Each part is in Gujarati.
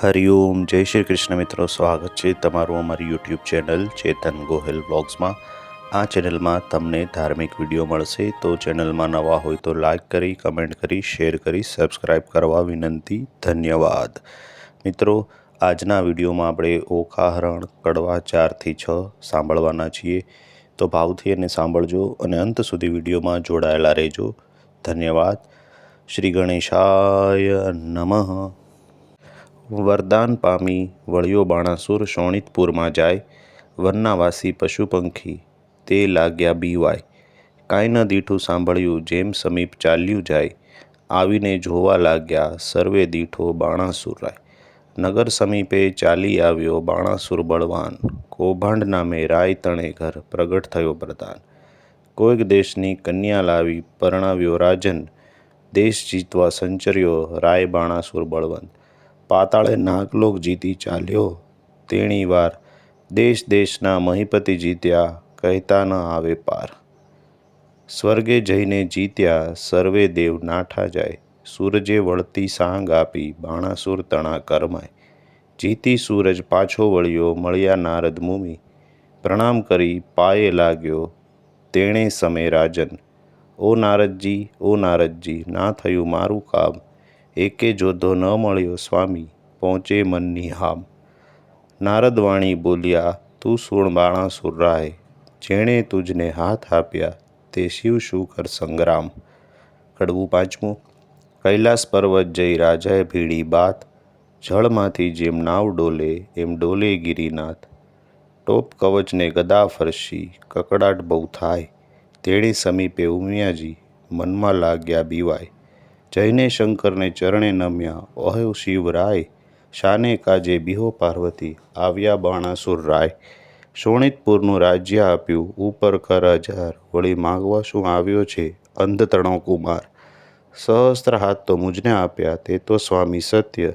હરિઓમ, જય શ્રી કૃષ્ણ મિત્રો, સ્વાગત છે તમારું અમારી યુટ્યુબ ચેનલ ચેતન ગોહિલ બ્લોગ્સમાં આ ચેનલમાં તમને ધાર્મિક વીડિયો મળશે, તો ચેનલમાં નવા હોય તો લાઇક કરી કમેન્ટ કરી શેર કરી સબસ્ક્રાઈબ કરવા વિનંતી, ધન્યવાદ. મિત્રો, આજના વિડીયોમાં આપણે ઓખાહરણ કડવા ચારથી છ સાંભળવાના છીએ. તો ભાવથી એને સાંભળજો અને અંત સુધી વિડીયોમાં જોડાયેલા રહેજો. ધન્યવાદ. શ્રી ગણેશાય નમઃ. વરદાન પામી વળ્યો બાણાસુર શોણિતપુરમાં જાય, વરનાવાસી પશુ પંખી તે લાગ્યા બીવાય. કાંઈ ન દીઠું સાંભળ્યું જેમ સમીપ ચાલ્યું જાય, આવીને જોવા લાગ્યા સર્વે દીઠો બાણાસુરાય નગર સમીપે ચાલી આવ્યો બાણાસુર બળવાન. કૌભાંડ નામે રાય તણે ઘર પ્રગટ થયો પ્રધાન. કોઈક દેશની કન્યા લાવી પરણાવ્યો રાજન. દેશ જીતવા સંચર્યો રાય બાણાસુર બળવંત. પાતાળે નાગલોક જીતી ચાલ્યો. તેણી વાર દેશ દેશના મહીપતિ જીત્યા, કહેતા ન આવે પાર. સ્વર્ગે જઈને જીત્યા, સર્વે દેવ નાઠા જાય. સૂરજે વળતી સાંગ આપી બાણાસુર તણા કરમાય. જીતી સૂરજ પાછો વળ્યો, મળ્યા નારદ મુમિ પ્રણામ કરી, પાયે લાગ્યો, તેણે સમે રાજન. ઓ નારદજી ઓ નારદજી, ના થયું મારું કામ. એકે જોધો ન મળ્યો સ્વામી, પહોંચે મનની હામ. નારદવાણી બોલ્યા, તું સુણ બાણાસુર રાય, જેણે તુજને હાથ આપ્યા, તે શિવ શુકર સંગ્રામ? કડવું પાંચમું, કૈલાસ પર્વત જઈ રાજાએ ભીડી બાત, જળમાંથી જેમ નાવ ડોલે, એમ ડોલે ગિરિનાથ. ટોપ કવચને ગદા ફરશી, કકડાટ બહુ થાય, તેણે સમીપે ઉમિયાજી, મનમાં લાગ્યા બીવાય. જઈને શંકરને ચરણે નમ્યા ઓહ્યો શિવરાય, શાને કાજે બિહો પાર્વતી, આવ્યા બાણાસુર રાય. શોણિતપુરનું રાજ્ય આપ્યું, ઉપર કર હજાર વળી માગવા શું આવ્યો છે? અંધતણો કુમાર સહસ્ત્ર હાથ તો મુજને આપ્યા, તે તો સ્વામી સત્ય.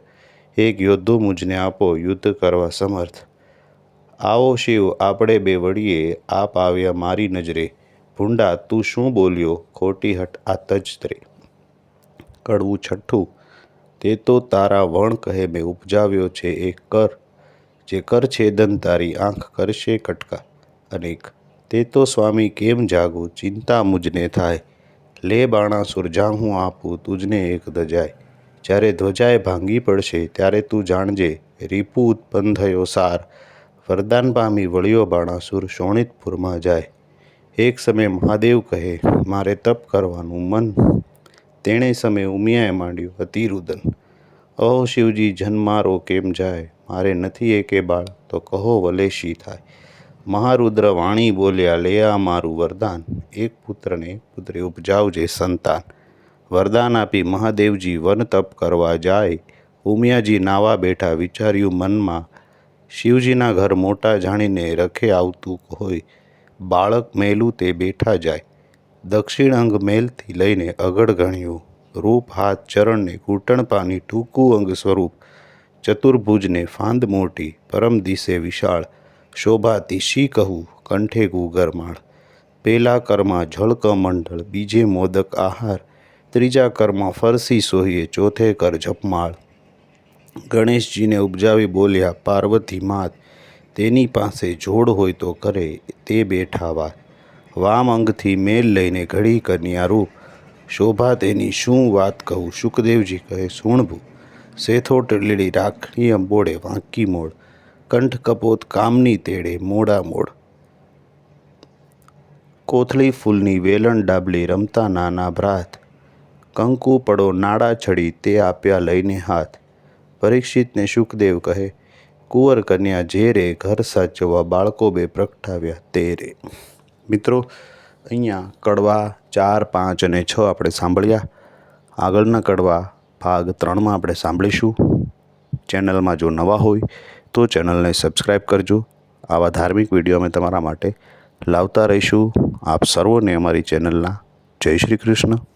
એક યોદ્ધો મુજને આપો, યુદ્ધ કરવા સમર્થ. આવો શિવ, આપણે બે વળીએ, આપ આવ્યા મારી નજરે. ભૂંડા, તું શું બોલ્યો? ખોટી હટ આ તજત્રે. કડવું છઠ્ઠું. તે તો તારા વણ કહે મેં ઉપજાવ્યો છે એક કર, જે કર છેદન તારી આંખ કરશે કટકા. અનેક. તે તો સ્વામી કેમ જાગું? ચિંતા મુજને થાય. લે બાણાસુર સુરજા, હું આપું તુજને એક ધજાય. જ્યારે ધ્વજાએ ભાંગી પડશે, ત્યારે તું જાણજે, રીપુ ઉત્પન્ન થયો સાર. વરદાન પામી વળ્યો બાણાસુર શોણિતપુરમાં જાય. એક સમયે મહાદેવ કહે, મારે તપ કરવાનું મન તેણે સમયે ઉમિયાએ માંડ્યું અતિરુદન અહો, શિવજી જન્મારો કેમ જાય? મારે નથી એકે બાળ. તો કહો વલેશી થાય? મહારુદ્ર વાણી બોલ્યા, લે આ મારું વરદાન. એક પુત્રને પુત્રે ઉપજાવજે, સંતાન. વરદાન આપી મહાદેવજી, વન તપ કરવા જાય. ઉમિયાજી નાવા બેઠા વિચાર્યું મનમાં, શિવજીના ઘર મોટા જાણીને રખે આવતું હોય, બાળક મેલું તે બેઠા જાય. દક્ષિણ અંગ મેલથી લઈને અગળ ગણ્યું. રૂપ હાથ ચરણને ઘૂંટણ પાની ટૂંકું અંગ સ્વરૂપ. ચતુર્ભુજને ફાંદ મોટી, પરમ દિશે વિશાળ. શોભાતી શી કહું, કંઠે ગુગરમાળ પેલા કરમાં ઝળક મંડળ, બીજે મોદક આહાર. ત્રીજા કરમાં ફરસી સોહીએ, ચોથે કર જપમાળ. ગણેશજીને ઉપજાવી બોલ્યા, પાર્વતી માત, તેની પાસે જોડ હોય તો કરે, તે બેઠા વાત વામ અંગથી મેલ લઈને ઘડી કન્યા રૂપ શોભા તેની શું વાત કહું? શુકદેવજી કહે સુણભું શેથો ટીલીડી રાખણી અંબોડે વાંકી મોડ કંઠ કપોત કામની તેડે મોડા મોડ કોથળી ફૂલની વેલણ ડાબલી રમતા નાના ભ્રાત, કંકુ પડો નાડા છડી તે આપ્યા લઈને હાથ. પરીક્ષિતને શુકદેવ કહે, કુંવર કન્યા જે રે, ઘર સાચવવા બાળકો બે પ્રગટાવ્યા તે રે. મિત્રો, અહીંયા કડવા ચાર, પાંચ અને છ આપણે સાંભળ્યા. આગળના કડવા ભાગ ત્રણમાં આપણે સાંભળીશું. ચેનલમાં જો નવા હોય તો ચેનલને સબસ્ક્રાઈબ કરજો. આવા ધાર્મિક વીડિયો અમે તમારા માટે લાવતા રહીશું. આપ સર્વોને અમારી ચેનલના જય શ્રી કૃષ્ણ.